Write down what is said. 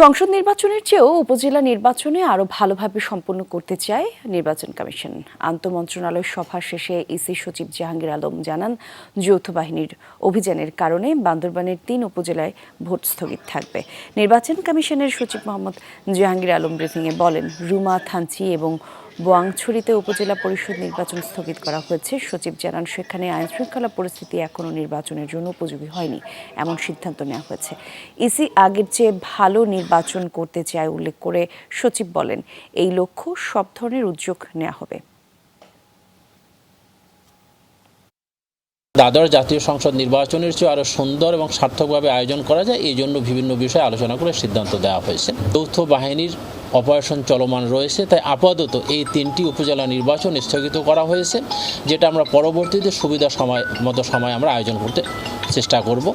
সংসদ নির্বাচনের চেয়েও উপজেলা নির্বাচনে আরও ভালোভাবে সম্পন্ন করতে চায় নির্বাচন কমিশন। আন্তমন্ত্রণালয় সভা শেষে ইসি সচিব জাহাঙ্গীর আলম জানান, যৌথ বাহিনীর অভিযানের কারণে বান্দরবানের তিন উপজেলায় ভোট স্থগিত থাকবে। নির্বাচন কমিশনের সচিব মোহাম্মদ জাহাঙ্গীর আলম ব্রিফিংয়ে বলেন, রুমা থানচি এবং বোয়াংছড়িতে উপজেলা পরিষদ নির্বাচন স্থগিত করা হয়েছে। সচিব জানান, সেখানে আইন শৃঙ্খলা পরিস্থিতি এখনও নির্বাচনের জন্য উপযোগী হয়নি, এমন সিদ্ধান্ত নেওয়া হয়েছে। ইসি আগের চেয়ে ভালো নির্বাচন করতে চায় উল্লেখ করে সচিব বলেন, এই লক্ষ্য সব ধরনের উদ্যোগ নেওয়া হবে। দ্বাদশ জাতীয় সংসদ নির্বাচনের চেয়ে আরও সুন্দর এবং সার্থকভাবে আয়োজন করা যায়, এই জন্য বিভিন্ন বিষয়ে আলোচনা করে সিদ্ধান্ত দেওয়া হয়েছে। যৌথ বাহিনীর অপারেশন চলমান রয়েছে, তাই আপাতত এই তিনটি উপজেলা নির্বাচন স্থগিত করা হয়েছে, যেটা আমরা পরবর্তীতে সুবিধা সময় মতো সময় আমরা আয়োজন করতে চেষ্টা করব।